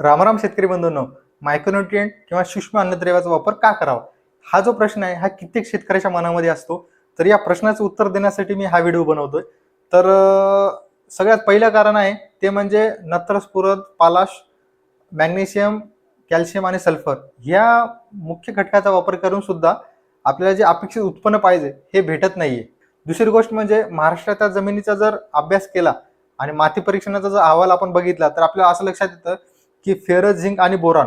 रामराम शेतकरी बंधूंनो मायक्रोन्युट्रियंट किंवा सूक्ष्म अन्नद्रव्याचा वापर का करावा? हा जो प्रश्न आहे हा कित्येक शेतकऱ्याच्या मनामध्ये असतो. तर या प्रश्नाचं उत्तर देण्यासाठी मी हा व्हिडिओ बनवतोय. तर सगळ्यात पहिलं कारण आहे ते म्हणजे नत्रस्फुरद पालाश मॅग्नेशियम कॅल्शियम आणि सल्फर या मुख्य घटकाचा वापर करून सुद्धा आपल्याला जे अपेक्षित उत्पन्न पाहिजे हे भेटत नाहीये. दुसरी गोष्ट म्हणजे महाराष्ट्राच्या जमिनीचा जर अभ्यास केला आणि माती परीक्षणाचा जर अहवाल आपण बघितला तर आपल्याला असं लक्षात येतं की फेरस झिंक आणि बोरॉन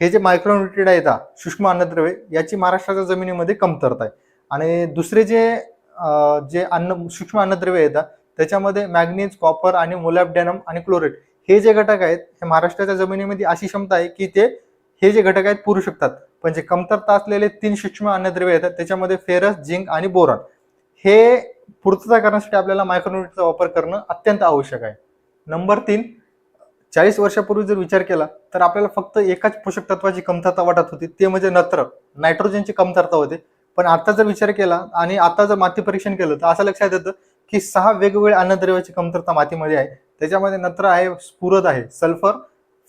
हे जे मायक्रोन्युट्रिड आहेत सूक्ष्म अन्नद्रव्ये याची महाराष्ट्राच्या जमिनीमध्ये कमतरता आहे. आणि दुसरे जे जे अन्न सूक्ष्म अन्नद्रव्य येतात त्याच्यामध्ये मॅग्नीज कॉपर आणि मोलॅबडॅनम आणि क्लोरेट हे जे घटक आहेत हे महाराष्ट्राच्या जमिनीमध्ये अशी क्षमता आहे की ते हे जे घटक आहेत पुरू शकतात. पण जे कमतरता असलेले तीन सूक्ष्म अन्नद्रव्य येतात त्याच्यामध्ये फेरस झिंक आणि बोरॉन हे पूर्तता करण्यासाठी आपल्याला मायक्रोन्युट्रीचा वापर करणं अत्यंत आवश्यक आहे. नंबर तीन चाळीस वर्षापूर्वी जर विचार केला तर आपल्याला फक्त एकाच पोषक तत्वाची कमतरता वाटत होती. ते म्हणजे नत्र. नायट्रोजनची कमतरता होते. पण आता जर विचार केला आणि आता जर माती परीक्षण केलं तर असं लक्षात येतं की सहा वेगवेगळ्या अन्नद्रव्याची कमतरता मातीमध्ये आहे. त्याच्यामध्ये नत्र आहे स्फुरद आहे सल्फर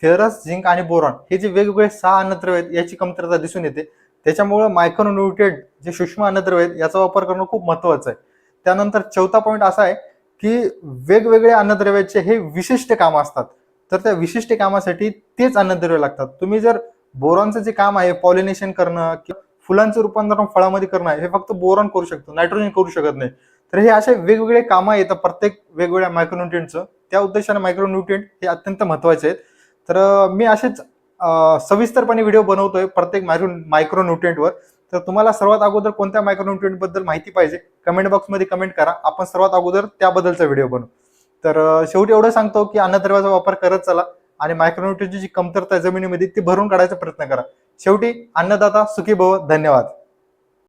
फेरस झिंक आणि बोरॉन. हे जे वेगवेगळे सहा अन्नद्रव्य आहेत याची कमतरता दिसून येते. त्याच्यामुळे मायक्रोन्युट्रेट जे सूक्ष्म अन्नद्रव्य आहेत याचा वापर करणं खूप महत्वाचं आहे. त्यानंतर चौथा पॉईंट असा आहे की वेगवेगळ्या अन्नद्रव्याचे हे विशिष्ट कामं असतात. तर त्या विशिष्ट कामासाठी तेच अन्नद्रव्य लागतात. तुम्ही जर बोरॉनचं जे काम आहे पॉलिनेशन करणं किंवा फुलांचं रूपांतरण फळामध्ये करणं हे फक्त बोरॉन करू शकतो नायट्रोजन करू शकत नाही. तर हे असे वेगवेगळे कामं येतात प्रत्येक वेगवेगळ्या मायक्रोन्युट्रियंटचं त्या उद्देशाने मायक्रोन्युट्रियंट हे अत्यंत महत्त्वाचे आहेत. तर मी असेच सविस्तरपणे व्हिडिओ बनवतोय प्रत्येक मायक्रो मायक्रोन्युट्रियंटवर तर तुम्हाला सर्वात अगोदर कोणत्या मायक्रोन्युट्रिएंटबद्दल माहिती पाहिजे कमेंट बॉक्समध्ये कमेंट करा. आपण सर्वात अगोदर त्याबद्दलचा व्हिडिओ बनवू. तर शेवटी एवढं सांगतो की अन्नद्रव्याचा वापर करत चला आणि मायक्रोन्युट्रिएंटची जी कमतरता जमिनीमध्ये ती भरून काढायचा प्रयत्न करा. शेवटी अन्नदाता सुखी भव. धन्यवाद.